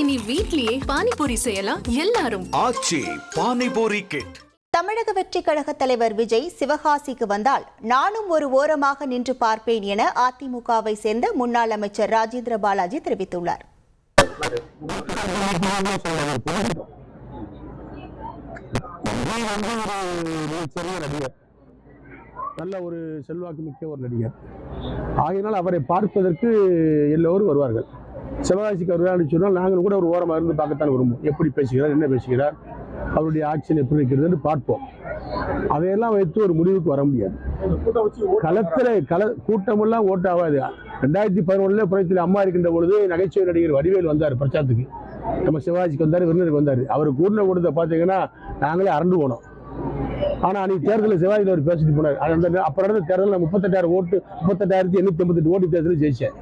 இனி வீட்லயே பானிபூரி செய்யலாம் எல்லாரும். ஆச்சி பானிபூரி கிட் தமிழக வெற்றி கழக தலைவர் விஜய் சிவகாசிக்கு வந்தால் நானும் ஒரு ஓரமாக நின்று பார்ப்பேன் என அதிமுகவை சேர்ந்த முன்னாள் அமைச்சர் ராஜேந்திர பாலாஜி தெரிவித்துள்ளார். நல்ல ஒரு செல்வாக்கு மிக்க ஒரு நடிகர். ஆகையினால் அவரை பார்ப்பதற்கு எல்லோரும் வருவார்கள். சிவகாசிக்கு வருவார்னு சொன்னால் நாங்கள் கூட ஒரு ஓரமாக இருந்து பார்க்கத்தான் விரும்புவோம் எப்படி பேசுகிறார் என்ன பேசுகிறார் அவருடைய ஆக்ஷன் எப்படி இருக்கிறதுன்னு பார்ப்போம். அதையெல்லாம் வைத்து ஒரு முடிவுக்கு வர முடியாது. களத்தில் கள கூட்டமெல்லாம் ஓட்டு ஆகாது. ரெண்டாயிரத்தி பதினொன்றுல புறத்தில் அம்மா இருக்கின்ற பொழுது நகைச்சுவை நடிகர் வடிவேல் வந்தார் பிரச்சாரத்துக்கு. நம்ம சிவாஜிக்கு வந்தார் விருந்தருக்கு வந்தார். அவர் கூட்டின கூட்டத்தை பார்த்தீங்கன்னா நாங்களே அரண்டு போனோம். ஆனால் அன்னைக்கு தேர்தலில் சிவாஜியில் அவர் பேசிட்டு போனார். அந்த அப்புறம் நடந்த தேர்தலில் முப்பத்தெட்டாயிரம் ஓட்டு முப்பத்தெட்டாயிரத்தி எண்ணூற்றி ஐம்பத்தெட்டு ஓட்டு தேர்தலில் ஜெயிச்சேன்.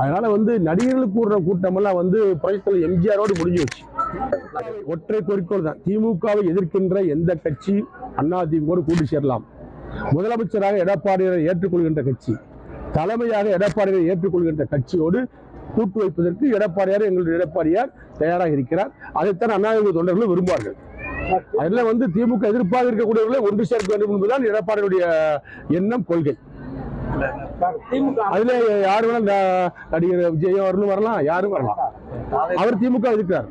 அதனால வந்து நடிகர்கள் கூடுற கூட்டமெல்லாம் வந்து புரட்சித்தலைவர் எம்ஜிஆரோடு முடிஞ்சு வச்சு ஒற்றை குறிக்கோள் தான். திமுகவை எதிர்க்கின்ற எந்த கட்சி அண்ணா திமுக கூட்டு சேரலாம். முதலமைச்சராக எடப்பாடியை ஏற்றுக்கொள்கின்ற கட்சி தலைமையாக எடப்பாடியை ஏற்றுக்கொள்கின்ற கட்சியோடு கூட்டு வைப்பதற்கு எடப்பாடியார் எங்களுடைய எடப்பாடியார் தயாராக இருக்கிறார். அதைத்தான் அண்ணாதிமுக தொண்டர்களும் விரும்புவார்கள். அதில் வந்து திமுக எதிர்ப்பாக இருக்கக்கூடியவர்களை ஒன்று சேர்க்க வேண்டும் என்பதுதான் எடப்பாடியுடைய எண்ணம் கொள்கை. அதுல யாரு வேணா நடிகர் விஜயம் அவர்களும் வரலாம் யாரும் வரலாம். அவர் திமுக இருக்கிறார்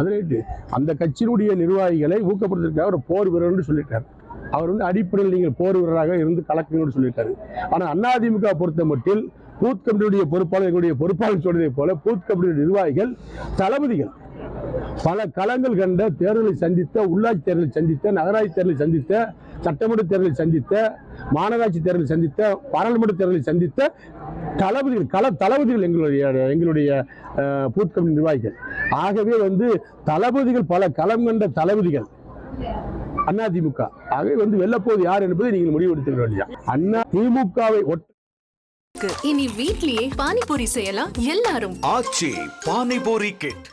அது அந்த கட்சியினுடைய நிர்வாகிகளை ஊக்கப்படுத்துறதுக்காக ஒரு போர் வீரர்னு சொல்லிட்டார் அவர் வந்து அடிப்படையில் நீங்கள் போர் வீரராக இருந்து கலக்குங்கன்னு சொல்லிட்டாரு ஆனா அதிமுக பொறுத்த மட்டில் பூத் கமிட்டியுடைய பொறுப்பாளர் எங்களுடைய பொறுப்பாளர் சொன்னதை போல பூத் கமிட்டியுடைய நிர்வாகிகள் தளபதிகள். பல களங்கள் கண்ட தேர்தலை சந்தித்த உள்ளாட்சி தேர்தலை சந்தித்த நகராட்சி தேர்தலை சந்தித்த சட்டமன்ற தேர்தலை சந்தித்த மாநகராட்சி தேர்தலை சந்தித்த பாராளுமன்ற தேர்தலை சந்தித்த தளபதிகள் கள தளபதிகள் எங்களுடைய எங்களுடைய பூத் கமிட்டி நிர்வாகிகள். ஆகவே வந்து தளபதிகள் பல களம் கண்ட தளபதிகள் அதிமுக ஆகவே வந்து வெல்லப்போவது யார் என்பதை நீங்கள் முடிவெடுத்துக்க வேண்டியது அண்ணா திமுகவை இனி வீட்லயே பானிபூரி செய்யலாம் எல்லாரும். ஆச்சி பானிபூரி கிட்.